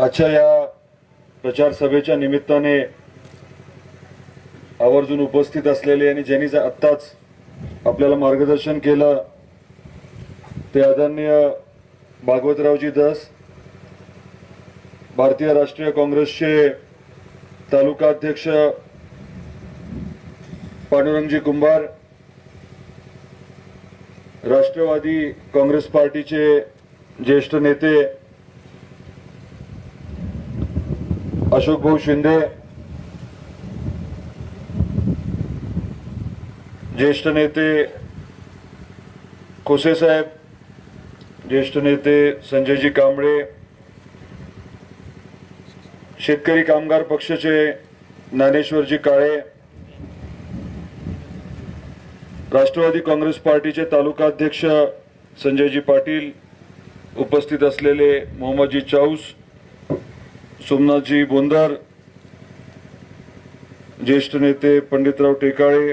आजच्या या प्रचार सभेच्या निमित्ताने आवर्जून उपस्थित असलेले आणि ज्यांनी आत्ताच आपल्याला मार्गदर्शन केलं ते आदरणीय भागवतरावजी दस भारतीय राष्ट्रीय काँग्रेसचे तालुका अध्यक्ष पांडुरंगजी कुंभार राष्ट्रवादी काँग्रेस पार्टीचे ज्येष्ठ नेते अशोक भाऊ शिंदे ज्येष्ठ नेते कोसे साहेब ज्येष्ठ नेते संजयजी कांबळे शेतकरी कामगार पक्षाचे ज्ञानेश्वरजी काळे राष्ट्रवादी काँग्रेस पार्टीचे तालुका अध्यक्ष संजयजी पाटील उपस्थित असलेले मोहम्मदजी चाऊस सोमनाथजी बोंदार ज्येष्ठ नेते पंडितराव टेकाळे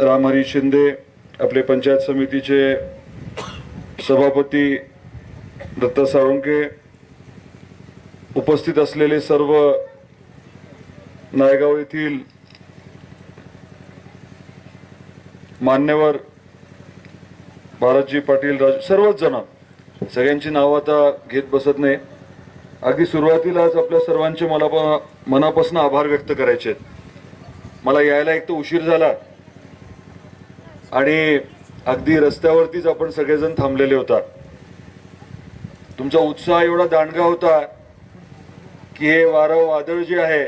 रामहरी शिंदे आपले पंचायत समितीचे सभापती दत्ता साळुंके उपस्थित असलेले सर्व नायगाव येथील मान्यवर भारतजी पाटील राज सर्वच जण. सगळ्यांची नावं आता घेत बसत नाही. अगदी सुरुवातीलाच आपल्या सर्वांचे मला मनापासून आभार व्यक्त करायचे आहेत. मला यायला एक तर उशीर झाला. आणि अगदी रस्त्यावरतीच आपण सगळेजण थांबलेले होता. तुमचा उत्साह एवढा दांडगा होता की हे वारं वादळ जे आहे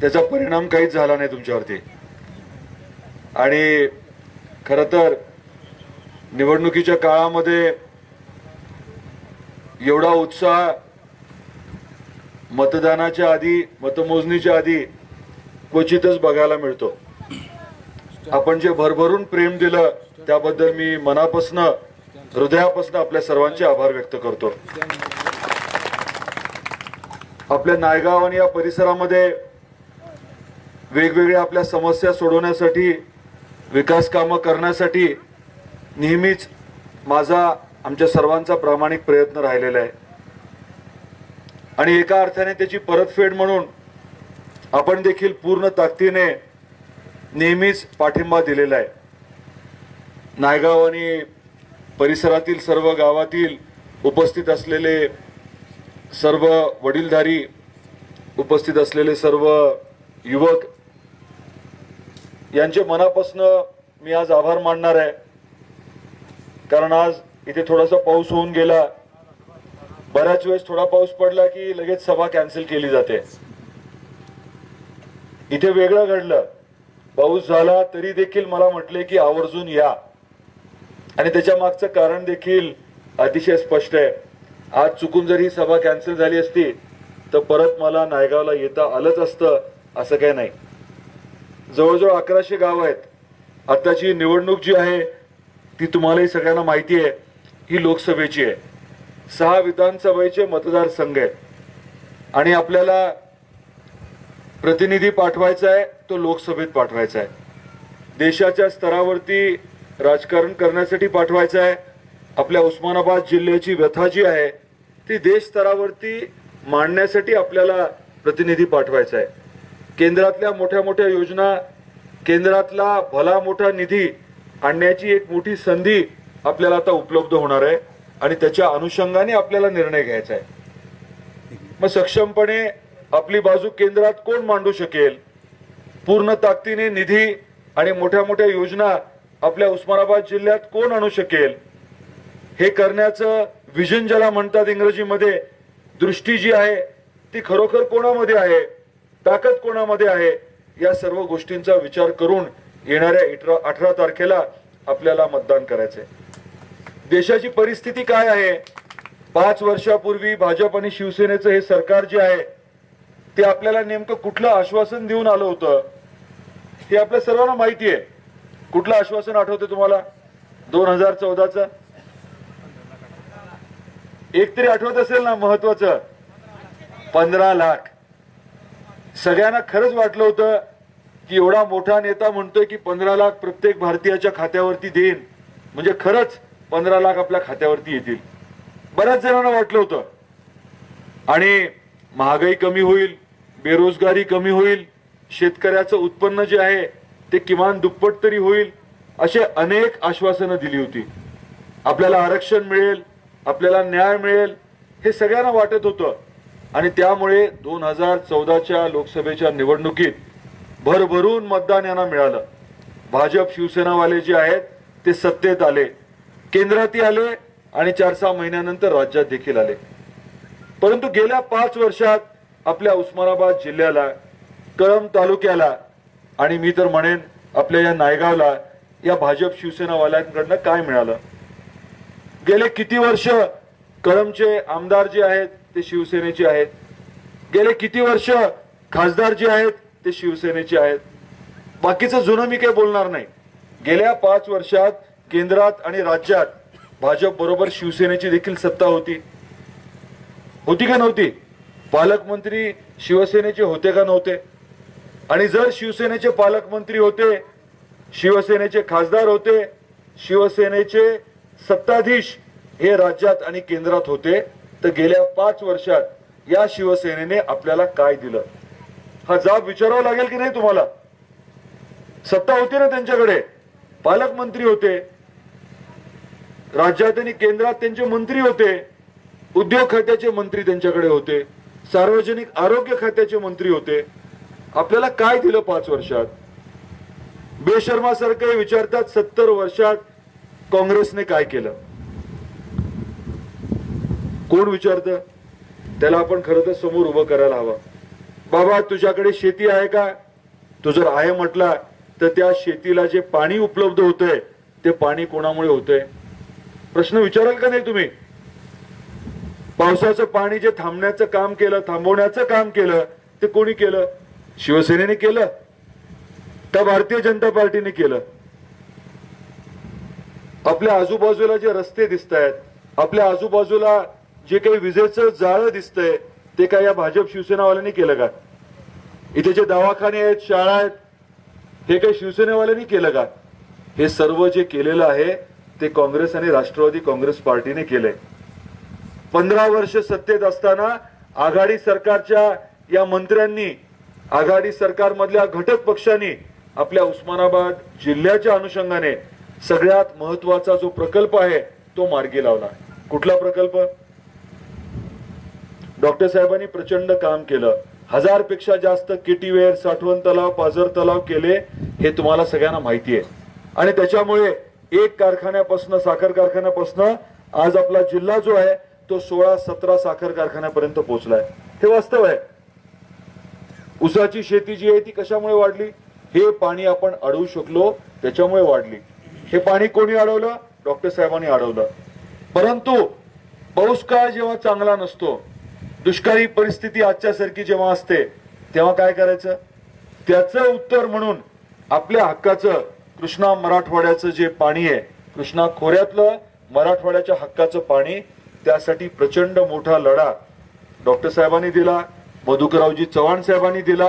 त्याचा परिणाम काहीच झाला नाही तुमच्यावरती. आणि खरं तर निवडणुकीच्या काळामध्ये एवढा उत्साह मतदानाच्या आधी मतमोजणीच्या आधी क्वचितच बघायला मिळतो. आपण जे भरभरून प्रेम दिलं त्याबद्दल मी मनापासनं हृदयापासून आपल्या सर्वांचे आभार व्यक्त करतो. आपल्या नायगाव आणि या परिसरामध्ये वेगवेगळ्या आपल्या समस्या सोडवण्यासाठी विकास कामं करण्यासाठी नेहमीच माझा आमच्या सर्वांचा प्रामाणिक प्रयत्न राहिलेला आहे. आणि एका अर्थाने त्याची परतफेड म्हणून आपण देखील पूर्ण ताकदीने नेहमीच पाठिंबा दिलेला आहे. नायगाव आणि परिसरातील सर्व गावातील उपस्थित असलेले सर्व वडीलधारी उपस्थित असलेले सर्व युवक यांचे मनापासनं मी आज आभार मानणार आहे. कारण आज इथे थोडासा पाऊस होऊन गेला. बऱ्याच वेळेस थोडा पाऊस पडला की लगेच सभा कॅन्सल केली जाते. इथे वेगळं घडलं. पाऊस झाला तरी देखील मला म्हटले की आवर्जून या. आणि त्याच्या मागचं कारण देखील अतिशय स्पष्ट आहे. आज चुकून जर ही सभा कॅन्सल झाली असती तर परत मला नायगावला येता आलंच असतं असं काही नाही. जवळजवळ अकराशे गाव आहेत. आत्ताची निवडणूक जी आहे ती तुम्हालाही सगळ्यांना माहिती आहे. ही लोकसभेची आहे. सहा विधानसभेचे मतदारसंघ आहेत. आणि आपल्याला प्रतिनिधी पाठवायचा आहे तो लोकसभेत पाठवायचा आहे. देशाच्या स्तरावरती राजकारण करण्यासाठी पाठवायचं आहे. आपल्या उस्मानाबाद जिल्ह्याची व्यथा जी आहे ती देश स्तरावरती मांडण्यासाठी आपल्याला प्रतिनिधी पाठवायचा आहे. केंद्रातल्या मोठ्या मोठ्या योजना केंद्रातला भला मोठा निधी आणण्याची एक मोठी संधी आपल्याला आता उपलब्ध होणार आहे. आणि त्याच्या अनुषंगाने आपल्याला निर्णय घ्यायचा आहे. मग सक्षमपणे आपली बाजू केंद्रात कोण मांडू शकेल? पूर्ण ताकदीने निधी आणि मोठ्या मोठ्या योजना आपल्या उस्मानाबाद जिल्ह्यात कोण आणू शकेल? हे करण्याचं विजन ज्याला म्हणतात इंग्रजीमध्ये दृष्टी जी आहे ती खरोखर कोणामध्ये आहे? ताकद कोणामध्ये आहे? या सर्व गोष्टींचा विचार करून येणाऱ्या अठरा तारखेला आपल्याला मतदान करायचंय. देशाची परिस्थिती काय आहे? पाच वर्षापूर्वी भाजप आणि शिवसेनेचं हे सरकार जे आहे ते आपल्याला नेमकं कुठलं आश्वासन देऊन आलं होतं? हे आपल्या सर्वांना माहिती आहे. कुठलं आश्वासन आठवतं तुम्हाला? दोन हजार चौदाचं? एक तरी आठवत असेल ना महत्वाचं? पंधरा लाख. सगळ्यांना खरंच वाटलं होतं की एवढा मोठा नेता म्हणतोय की पंधरा लाख प्रत्येक भारतीयाच्या खात्यावरती देईन. म्हणजे खरंच पंधरा लाख आपल्या खात्यावरती येतील. बऱ्याच जणांना वाटलं होतं. आणि महागाई कमी होईल बेरोजगारी कमी होईल शेतकऱ्याचं उत्पन्न जे आहे ते किमान दुप्पट तरी होईल असे अनेक आश्वासनं दिली होती. आपल्याला आरक्षण मिळेल आपल्याला न्याय मिळेल हे सगळ्यांना वाटत होतं. आणि त्यामुळे दोन हजार चौदाच्या लोकसभेच्या निवडणुकीत भरभरून मतदान यांना मिळालं. भाजप शिवसेनावाले जे आहेत ते सत्तेत आले. केंद्रातही आले आणि चार सहा महिन्यानंतर राज्यात देखील आले. परंतु गेल्या पाच वर्षात आपल्या उस्मानाबाद जिल्ह्याला कळंब तालुक्याला आणि मी तर म्हणेन आपल्या या नायगावला या भाजप शिवसेनावाल्यांकडनं काय मिळालं? गेले किती वर्ष कळंबचे आमदार जे आहेत ते शिवसेनेचे आहेत. गेले किती वर्ष खासदार जे आहेत ते शिवसेनेचे आहेत. बाकीचं जुनं मी काही बोलणार नाही. गेल्या पाच वर्षात केंद्रात आणि राज्यात भाजप बरोबर शिवसेनेची देखील सत्ता होती. होती का नव्हती? पालकमंत्री शिवसेनेचे होते का नव्हते? आणि जर शिवसेनेचे पालकमंत्री होते शिवसेनेचे खासदार होते शिवसेनेचे सत्ताधीश हे राज्यात आणि केंद्रात होते तर गेल्या पाच वर्षात या शिवसेनेने आपल्याला काय दिलं? हा जाब विचारावा लागेल की नाही तुम्हाला? सत्ता होती ना त्यांच्याकडे. पालकमंत्री होते राज्यात आणि केंद्रात त्यांचे मंत्री होते. उद्योग खात्याचे मंत्री त्यांच्याकडे होते. सार्वजनिक आरोग्य खात्याचे मंत्री होते. आपल्याला काय दिलं पाच वर्षात? बेशर्मासारखे विचारतात सत्तर वर्षात काँग्रेसने काय केलं? कोण विचारतं? त्याला आपण खरं तर समोर उभं करायला हवं. बाबा तुझ्याकडे शेती आहे का? तू जर आहे म्हटला तर त्या शेतीला जे पाणी उपलब्ध होतंय ते पाणी कोणामुळे होतंय? प्रश्न विचाराल का नाही तुम्ही? पावसाचं पाणी जे थांबण्याचं काम केलं थांबवण्याचं काम केलं ते कोणी केलं? शिवसेनेने केलं? का भारतीय जनता पार्टीने केलं? आपल्या आजूबाजूला जे रस्ते दिसत आहेत आपल्या आजूबाजूला जे काही विजेचं जाळं दिसतंय ते काय या भाजप शिवसेनावाल्यांनी केलं का? इथे जे दवाखाने आहेत शाळा आहेत हे काही शिवसेनेवाल्यांनी केलं का? हे सर्व जे केलेलं आहे ते काँग्रेस आणि राष्ट्रवादी काँग्रेस पार्टीने केलंय. पंधरा वर्ष सत्तेत असताना आघाडी सरकारच्या या मंत्र्यांनी आघाडी सरकारमधल्या घटक पक्षांनी आपल्या उस्मानाबाद जिल्ह्याच्या अनुषंगाने सगळ्यात महत्त्वाचा जो प्रकल्प आहे तो मार्गी लावला. कुठला प्रकल्प? डॉक्टर साहेबांनी प्रचंड काम केलं. हजारपेक्षा जास्त किटीवेअर साठवण तलाव पाझर तलाव केले हे तुम्हाला सगळ्यांना माहिती आहे. आणि त्याच्यामुळे एक कारखान्यापासून साखर कारखान्यापासून आज आपला जिल्हा जो आहे तो सोळा सतरा साखर कारखान्यापर्यंत पोहोचलाय. हे वास्तव आहे. ऊसाची शेती जी आहे ती कशामुळे वाढली? हे पाणी आपण अडवू शकलो त्याच्यामुळे वाढली. हे पाणी कोणी अडवलं? डॉक्टर साहेबांनी अडवलं. परंतु पाऊस काळ जेव्हा चांगला नसतो दुष्काळी परिस्थिती आजच्या सारखी जेव्हा असते तेव्हा काय करायचं? त्याचं उत्तर म्हणून आपल्या हक्काचं कृष्णा मराठवाड्याचं जे पाणी आहे कृष्णा खोऱ्यातलं मराठवाड्याच्या हक्काचं पाणी त्यासाठी प्रचंड मोठा लढा डॉक्टर साहेबांनी दिला मधुकररावजी चव्हाण साहेबांनी दिला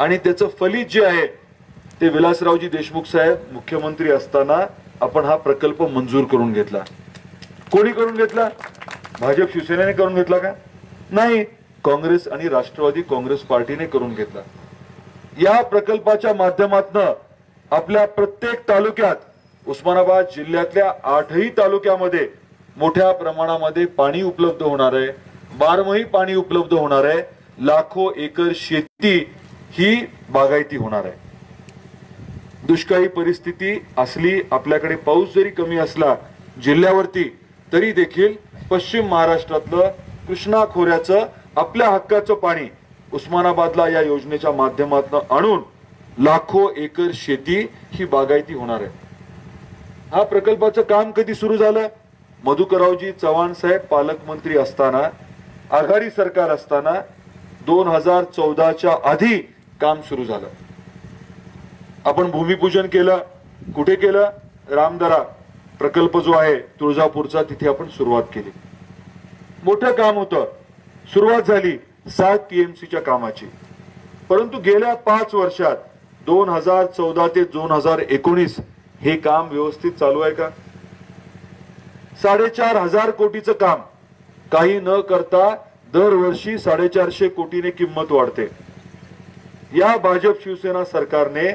आणि त्याचं फलित जे आहे ते विलासरावजी देशमुख साहेब मुख्यमंत्री असताना आपण हा प्रकल्प मंजूर करून घेतला. कोणी करून घेतला? भाजप शिवसेनेने करून घेतला का? नाही काँग्रेस आणि राष्ट्रवादी काँग्रेस पार्टीने करून घेतला. या प्रकल्पाच्या माध्यमातनं आपल्या प्रत्येक तालुक्यात उस्मानाबाद जिल्ह्यातल्या आठही तालुक्यामध्ये मोठ्या प्रमाणामध्ये पाणी उपलब्ध होणार आहे. बारमही पाणी उपलब्ध होणार आहे. लाखो एकर शेती ही बागायती होणार आहे. दुष्काळी परिस्थिती असली आपल्याकडे पाऊस जरी कमी असला जिल्ह्यावरती तरी देखील पश्चिम महाराष्ट्रातलं कृष्णा खोऱ्याचं आपल्या हक्काचं पाणी उस्मानाबादला या योजनेच्या माध्यमातून आणून लाखो एकर शेती ही बागायती होणार आहे. हा प्रकल्पाचं काम कधी सुरू झालं? मधुकरावजी चव्हाण साहेब पालकमंत्री असताना आघाडी सरकार असताना दोन हजार चौदाच्या आधी काम सुरू झालं. आपण भूमिपूजन केलं. कुठे केलं? रामदरा प्रकल्प जो आहे तुळजापूरचा तिथे आपण सुरुवात केली. मोठं काम होतं. सुरुवात झाली सात टीएमसीच्या कामाची. परंतु गेल्या पाच वर्षात दोन हजार चौदा ते दोन हजार एकोणीस हे काम व्यवस्थित चालू आहे का? साडेचार हजार कोटीचं काम. काही न करता दरवर्षी साडेचारशे कोटीने किंमत वाढते. या भाजप शिवसेना सरकारने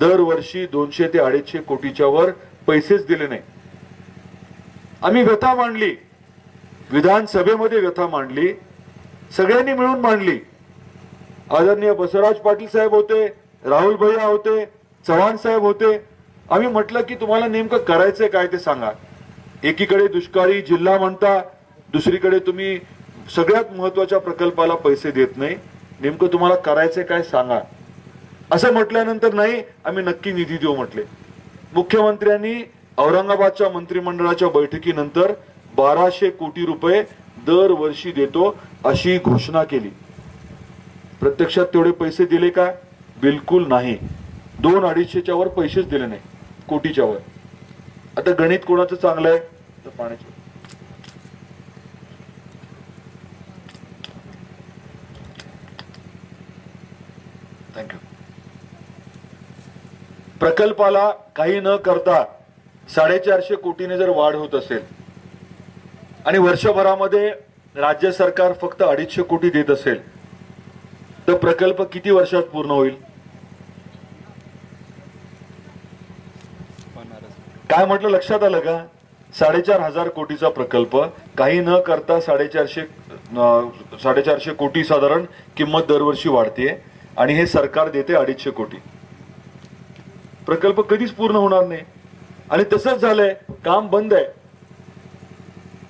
दरवर्षी दोनशे ते अडीचशे कोटीच्या वर पैसेच दिले नाही. आम्ही व्यथा मांडली. विधानसभेमध्ये व्यथा मांडली. सगळ्यांनी मिळून मांडली. आदरणीय बसवराज पाटील साहेब होते. राहुल भैया होते चव्हाण साहेब होते. आम्ही म्हटलं की तुम्हाला नेमकं करायचंय काय ते सांगा. एकीकडे दुष्काळी जिल्हा म्हणता दुसरीकडे तुम्ही सगळ्यात महत्त्वाच्या प्रकल्पाला पैसे देत नाही. नेमकं तुम्हाला करायचंय काय सांगा. असं म्हटल्यानंतर नाही आम्ही नक्की निधी देऊ म्हटले. मुख्यमंत्र्यांनी औरंगाबादच्या मंत्रिमंडळाच्या बैठकीनंतर बाराशे कोटी रुपये दरवर्षी देतो अशी घोषणा केली. प्रत्यक्षात तेवढे पैसे दिले का? बिलकुल नाही. दोन अडीचशेच्या वर पैसेच दिले नाही कोटीच्या वर. आता गणित कोणाचं चांगलं आहे? तर पाण्याचे थँक्यू प्रकल्पाला काही न करता साडेचारशे कोटीने जर वाढ होत असेल आणि वर्षभरामध्ये राज्य सरकार फक्त अडीचशे कोटी देत असेल तर प्रकल्प किती वर्षात पूर्ण होईल? काय म्हटलं लक्षात आलं का? साडेचार हजार कोटीचा प्रकल्प काही न करता साडेचारशे साडेचारशे कोटी साधारण किंमत दरवर्षी वाढते आणि हे सरकार देते अडीचशे कोटी. प्रकल्प कधीच पूर्ण होणार नाही. आणि तसंच झालंय काम बंद आहे.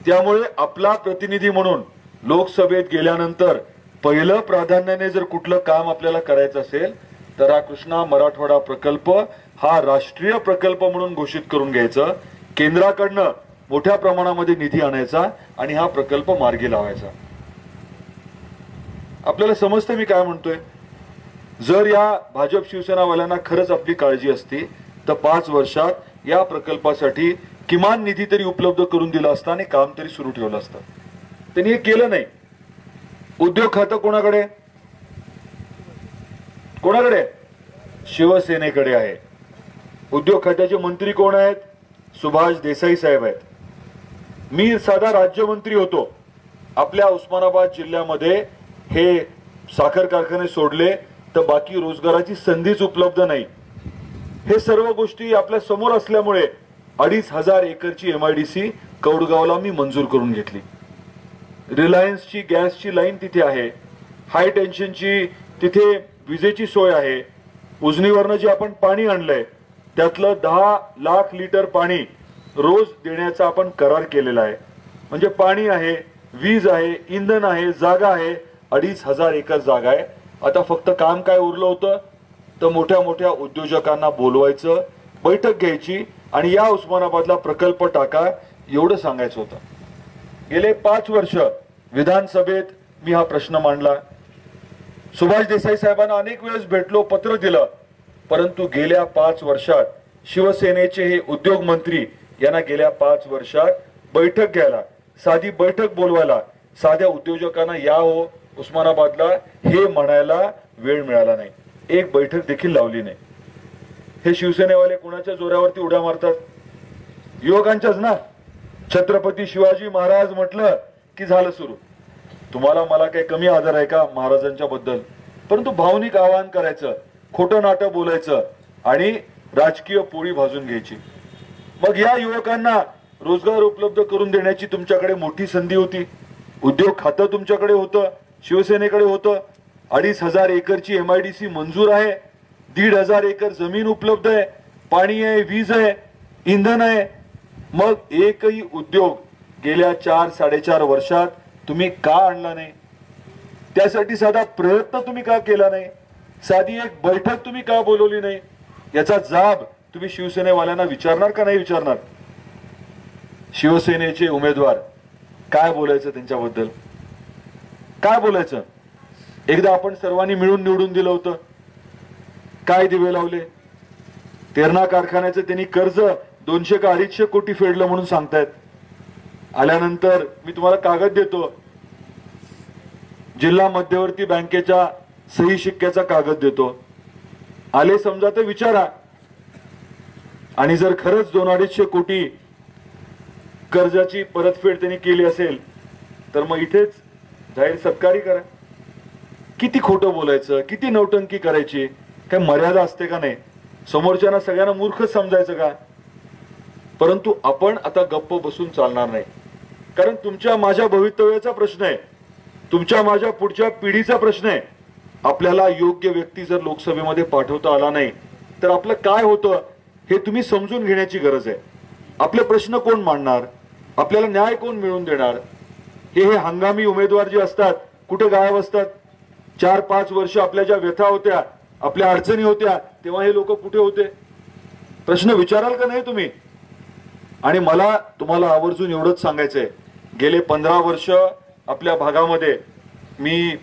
त्यामुळे आपला प्रतिनिधी म्हणून लोकसभेत गेल्यानंतर पहिलं प्राधान्याने जर कुठलं काम आपल्याला करायचं असेल तर हा कृष्णा मराठवाडा प्रकल्प हा राष्ट्रीय प्रकल्प म्हणून घोषित करून घ्यायचं. केंद्राकडनं मोठ्या प्रमाणामध्ये निधी आणायचा आणि हा प्रकल्प मार्गी लावायचा. आपल्याला समजतं मी काय म्हणतोय? जर या भाजप शिवसेनावाल्यांना खरंच आपली काळजी असती तर पाच वर्षात या प्रकल्पासाठी किमान निधी तरी उपलब्ध करून दिला असता आणि काम तरी सुरू ठेवलं असतं. त्यांनी हे केलं नाही. उद्योग खातं कोणाकडे? कोणाकडे? शिवसेनेकडे आहे. उद्योग खात्याचे मंत्री कोण आहेत? सुभाष देसाई साहेब आहेत. मी साधा राज्यमंत्री होतो. आपल्या उस्मानाबाद जिल्ह्यामध्ये हे साखर कारखाने सोडले तर बाकी रोजगाराची संधीच उपलब्ध नाही. हे सर्व गोष्टी आपल्यासमोर असल्यामुळे अडीच हजार एकरची एम आय डी सी कौडगावला मी मंजूर करून घेतली. रिलायन्सची गॅसची लाईन तिथे आहे. हाय टेन्शनची तिथे विजेची सोय आहे. उजनीवरनं जे आपण पाणी आणलंय त्यातलं दहा लाख लिटर पाणी रोज देण्याचा आपण करार केलेला आहे. म्हणजे पाणी आहे वीज आहे इंधन आहे जागा आहे अडीच हजार एकर जागा आहे. आता फक्त काम काय उरलं होतं? तर मोठ्या मोठ्या उद्योजकांना बोलवायचं बैठक घ्यायची आणि या उस्मानाबादला प्रकल्प टाका एवढं सांगायचं होतं. गेले पाच वर्ष विधानसभेत मी हा प्रश्न मांडला. सुभाष देसाई साहेबांना अनेक वेळेस भेटलो पत्र दिलं. परंतु गेल्या पाच वर्षात शिवसेनेचे हे उद्योग मंत्री यांना गेल्या पाच वर्षात बैठक घ्यायला साधी बैठक बोलवायला साध्या उद्योजकांना या हो उस्मानाबादला हे म्हणायला वेळ मिळाला नाही. एक बैठक देखील लावली नाही. हे शिवसेनेवाले कुणाच्या जोरावरती उड्या मारतात? युवकांच्याच ना? छत्रपती शिवाजी महाराज म्हटलं की झालं सुरू. तुम्हाला मला काही कमी आदर आहे का महाराजांच्या बद्दल परंतु भावनिक आवाहन करायचं खोटं नाटं बोलायचं आणि राजकीय पोळी भाजून घ्यायची. मग या युवकांना रोजगार उपलब्ध करून देण्याची तुमच्याकडे मोठी संधी होती. उद्योग खातं तुमच्याकडे होतं शिवसेनेकडे होतं. अडीच हजार एकरची एम आय डी सी मंजूर आहे. दीड हजार एकर जमीन उपलब्ध आहे. पाणी आहे वीज आहे इंधन आहे. मग एकही उद्योग गेल्या चार साडेचार वर्षात तुम्ही का आणला नाही? त्यासाठी साधा प्रयत्न तुम्ही का केला नाही? साधी एक बैठक तुम्ही का बोलवली नाही? याचा जाब तुम्ही शिवसेनेवाल्यांना विचारणार का नाही विचारणार? शिवसेनेचे उमेदवार काय बोलायचं त्यांच्याबद्दल? काय बोलायचं? एकदा आपण सर्वांनी मिळून निवडून दिलं होतं. काय दिवे लावले? तेरणा कारखान्याचं त्यांनी कर्ज दोनशे का अडीचशे कोटी फेडलं म्हणून सांगतायत. आल्यानंतर मी तुम्हाला कागद देतो. जिल्हा मध्यवर्ती बँकेच्या सही शिक्क्याचा कागद देतो. आले समजा तर विचारा. आणि जर खरंच दोन अडीचशे कोटी कर्जाची परतफेड त्यांनी केली असेल तर मग इथेच जाहीर सत्कारी करा. किती खोटं बोलायचं किती नौटंकी करायची काय मर्यादा असते का नाही? समोरच्यांना सगळ्यांना मूर्खच समजायचं का? परंतु आपण आता गप्प बसून चालणार नाही. कारण तुमच्या माझ्या भवितव्याचा प्रश्न आहे. तुमच्या माझ्या पुढच्या पिढीचा प्रश्न आहे. आपल्याला योग्य व्यक्ती जर लोकसभेमध्ये पाठवता आला नाही तर आपलं काय होतं हे तुम्ही समजून घेण्याची गरज आहे. आपले प्रश्न कोण मांडणार? आपल्याला न्याय कोण मिळवून देणार? हे हे हंगामी उमेदवार जे असतात कुठे गायब असतात? चार पाच वर्ष आपल्या ज्या व्यथा होत्या आपल्या अडचणी होत्या तेव्हा हे लोक कुठे होते? प्रश्न विचाराल का नाही तुम्ही? आणि मला तुम्हाला आवर्जून एवढंच सांगायचंय. गेले पंधरा वर्ष आपल्या भागामध्ये मी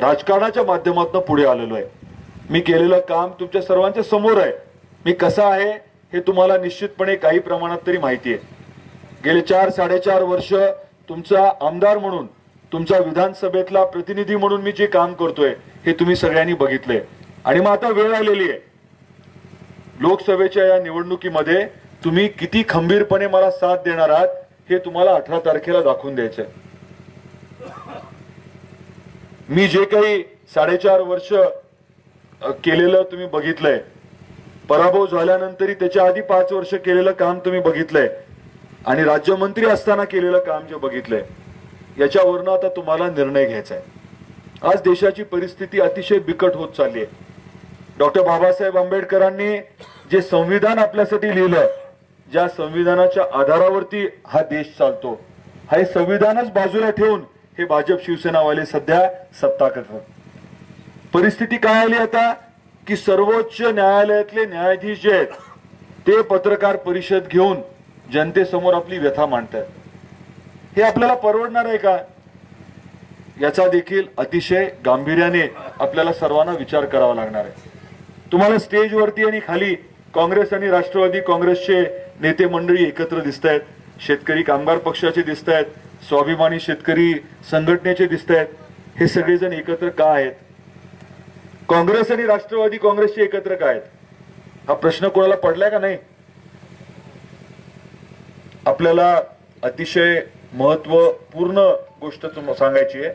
राजकारणाच्या माध्यमातून पुढे आलेलो आहे. मी केलेलं काम तुमच्या सर्वांच्या समोर आहे. मी कसा आहे हे तुम्हाला निश्चितपणे काही प्रमाणात तरी माहिती आहे. गेले चार साडेचार वर्ष तुमचा आमदार म्हणून तुमचा विधानसभेतला प्रतिनिधी म्हणून मी जे काम करतोय हे तुम्ही सगळ्यांनी बघितलंय. आणि मग आता वेळ आलेली आहे. लोकसभेच्या या निवडणुकीमध्ये तुम्ही किती खंबीरपणे मला साथ देणार आहात हे तुम्हाला अठरा तारखेला दाखवून द्यायचंय. मी जे काही साडेचार वर्ष केलेलं तुम्ही बघितलंय. पराभव झाल्यानंतरही त्याच्या आधी पाच वर्ष केलेलं काम तुम्ही बघितलंय. आणि राज्यमंत्री असताना केलेलं काम जे बघितलंय याच्यावरनं आता तुम्हाला निर्णय घ्यायचा आहे. आज देशाची परिस्थिती अतिशय बिकट होत चालली आहे. डॉक्टर बाबासाहेब आंबेडकरांनी जे संविधान आपल्यासाठी लिहिलं ज्या संविधानाच्या आधारावरती हा देश चालतो. हा हे संविधानच बाजूला ठेवून हे भाजप शिवसेनावाले सध्या सत्ता करतात. परिस्थिती काय आली आता? की सर्वोच्च न्यायालयातले न्यायाधीश जे आहेत ते पत्रकार परिषद घेऊन जनतेसमोर आपली व्यथा मांडतात हे आपल्याला परवडणार आहे का? याचा देखील अतिशय गांभीर्याने आपल्याला सर्वांना विचार करावा लागणार आहे. तुम्हाला स्टेजवरती आणि खाली काँग्रेस आणि राष्ट्रवादी काँग्रेसचे नेते मंडळी एकत्र दिसत आहेत शेतकरी कामगार पक्षाचे दिसत आहेत स्वाभिमानी शेतकरी संघटनेचे दिसत आहेत हे सगळेजण एकत्र का आहेत? काँग्रेस आणि राष्ट्रवादी काँग्रेसचे एकत्र काय आहेत? हा प्रश्न कोणाला पडलाय का नाही? आपल्याला अतिशय महत्त्वपूर्ण गोष्ट सांगायची आहे.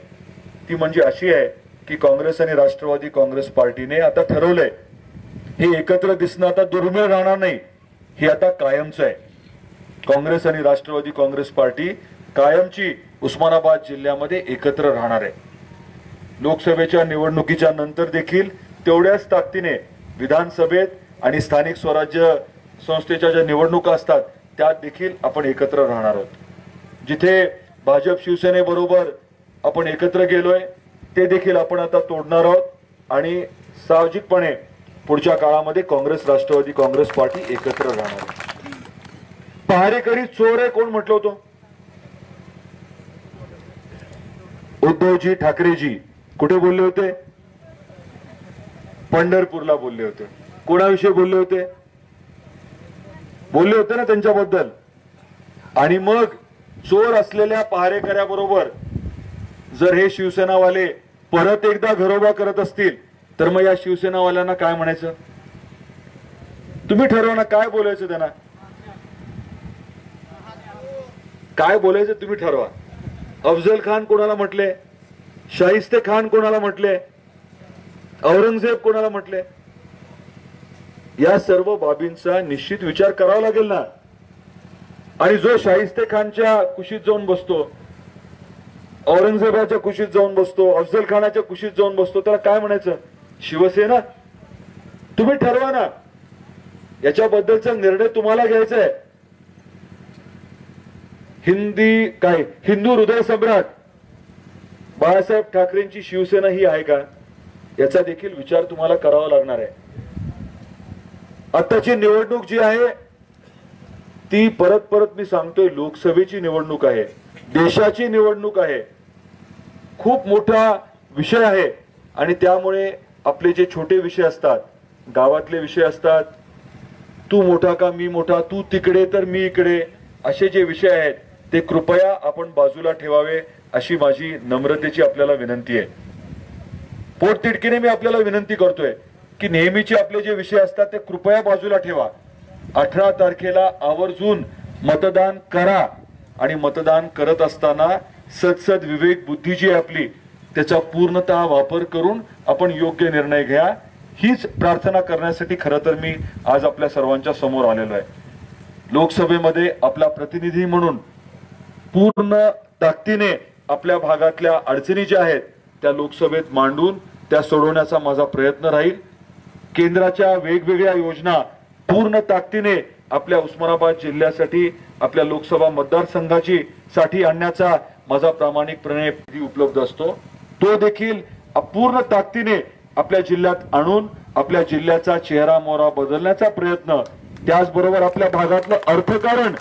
ती म्हणजे अशी आहे की काँग्रेस आणि राष्ट्रवादी काँग्रेस पार्टीने आता ठरवलंय हे एकत्र दिसणं आता दुर्मिळ राहणार नाही हे आता कायमचं आहे. काँग्रेस आणि राष्ट्रवादी काँग्रेस पार्टी कायमची उस्मानाबाद जिल्ह्यामध्ये एकत्र राहणार आहे. लोकसभेच्या निवडणुकीच्या नंतर देखील तेवढ्याच ताकदीने विधानसभेत आणि स्थानिक स्वराज्य संस्थेच्या ज्या निवडणुका असतात त्यात देखील आपण एकत्र राहणार आहोत. जिथे भाजप शिवसेनेबरोबर आपण एकत्र गेलोय ते देखील आपण आता तोडणार आहोत आणि साहजिकपणे पुढच्या काळामध्ये काँग्रेस राष्ट्रवादी काँग्रेस पार्टी एकत्र राहणार आहे पहारेकरी चोर आहे कोण म्हटलं होतं? उद्धवजी ठाकरेजी कुठे बोलले होते? पंढरपूरला बोलले होते. कोणाविषयी बोलले होते? बोलले होते ना त्यांच्याबद्दल. आणि मग चोर असलेल्या पहारेकऱ्याबरोबर जर हे शिवसेनावाले परत एकदा घरोबा करत असतील तर मग या शिवसेनावाल्यांना काय म्हणायचं? तुम्ही ठरवा ना काय बोलायचं त्यांना? काय बोलायचं तुम्ही ठरवा. अफजल खान कोणाला म्हटले? शाहिस्ते खान कोणाला म्हटले? औरंगजेब कोणाला म्हटले? या सर्व बाबींचा निश्चित विचार करावा लागेल ना. आणि जो शाहिस्ते खानच्या कुशीत जाऊन बसतो औरंगजेबाच्या कुशीत जाऊन बसतो अफजल खानाच्या कुशीत जाऊन बसतो त्याला काय म्हणायचं? शिवसेना? तुम्ही ठरवा ना. याच्याबद्दलचा निर्णय तुम्हाला घ्यायचा आहे. हिंदी काय? हिंदू हृदय सम्राट. बाळासाहेब ठाकरेंची शिवसेना ही आहे का? याचा देखील विचार तुम्हाला करावा लागणार आहे. आताची निवडणूक जी आहे ती परत परत मी सांगतोय लोकसभेची निवडणूक आहे. देशाची निवडणूक आहे. खूप मोठा विषय आहे. आणि त्यामुळे आपले जे छोटे विषय असतात गावातले विषय असतात तू मोठा का मी मोठा तू तिकडे तर मी इकडे असे जे विषय आहेत ते कृपया आपण बाजूला ठेवावे अशी माझी नम्रतेची आपल्याला विनंती आहे. पोटतिडकीने मी आपल्याला विनंती करतोय की नेहमीचे आपले जे विषय असतात ते कृपया बाजूला ठेवा. अठरा तारखेला आवर्जून मतदान करा आणि मतदान करत असताना सदसद विवेक बुद्धी जी आपली त्याचा पूर्णतः वापर करून आपण योग्य निर्णय घ्या. हीच प्रार्थना करण्यासाठी खरं तर मी आज आपल्या सर्वांच्या समोर आलेलो आहे. लोकसभेमध्ये आपला प्रतिनिधी म्हणून पूर्ण ताकदीने आपल्या भागातल्या अडचणी ज्या आहेत त्या लोकसभेत मांडून त्या सोडवण्याचा माझा प्रयत्न राहील. केंद्राच्या वेगवेगळ्या योजना पूर्ण ताकदीने आपल्या उस्मानाबाद जिल्ह्यासाठी आपल्या लोकसभा मतदारसंघाची साठी आणण्याचा माझा प्रामाणिकपणे उपलब्ध असतो तो देखील पूर्ण ताकदीने आपल्या जिल्ह्यात आणून आपल्या जिल्ह्याचा चेहरा मोहरा बदलण्याचा प्रयत्न त्याचबरोबर आपल्या भागातलं अर्थकारण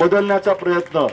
बदलण्याचा प्रयत्न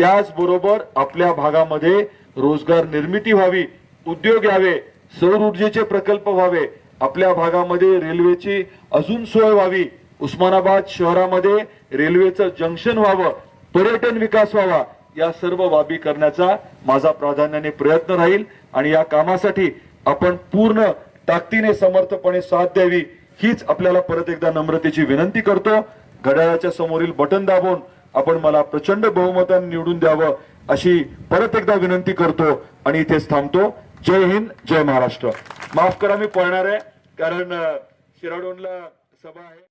त्याचबरोबर आपल्या भागामध्ये रोजगार निर्मिती व्हावी उद्योग यावे सौर ऊर्जेचे प्रकल्प व्हावे आपल्या भागामध्ये रेल्वेची अजून सोय व्हावी उस्मानाबाद शहरामध्ये रेल्वेचं जंक्शन व्हावं पर्यटन विकास व्हावा या सर्व बाबी करण्याचा माझा प्राधान्याने प्रयत्न राहील आणि या कामासाठी आपण पूर्ण ताकदीने समर्थपणे साथ द्यावी हीच आपल्याला परत एकदा नम्रतेची विनंती करतो. घड्याळाच्या समोरील बटन दाबून आपण मला प्रचंड बहुमताने निवडून द्यावं अशी परत एकदा विनंती करतो आणि इथेच थांबतो. जय हिंद जय महाराष्ट्र. माफ करा मी पळणार आहे कारण शिराडोनला सभा आहे.